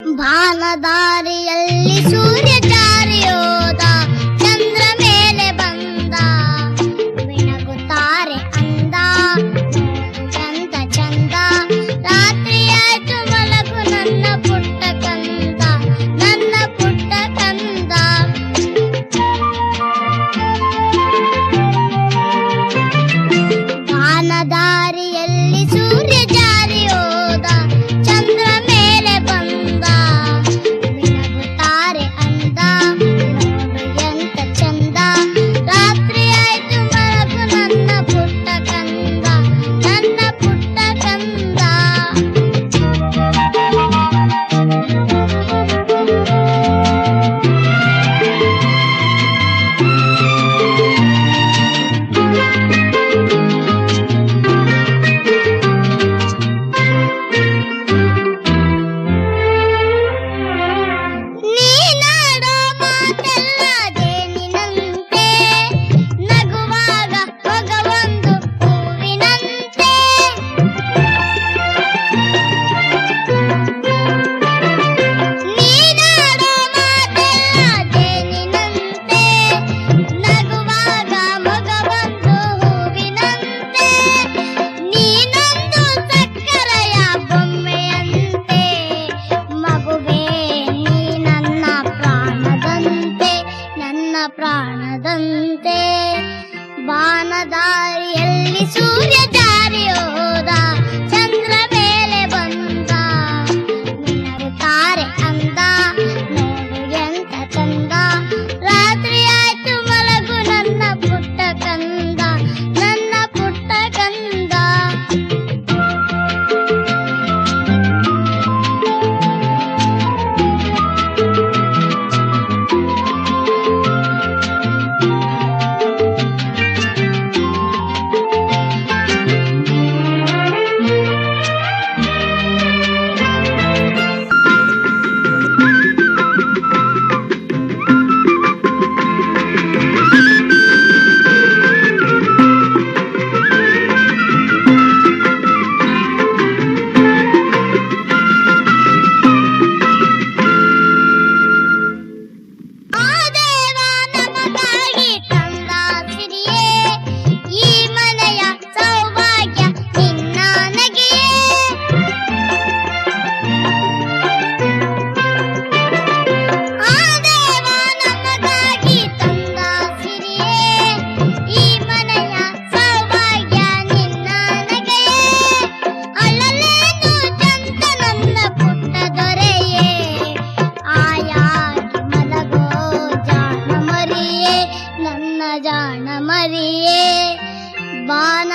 ಬಾನದಾರಿಯಲ್ಲಿ ಸೂರ್ಯ ಪ್ರಾಣದಂತೆ ಬಾನದಾರಿಯಲ್ಲಿ ಸೂರ್ಯ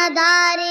ದಾರೆ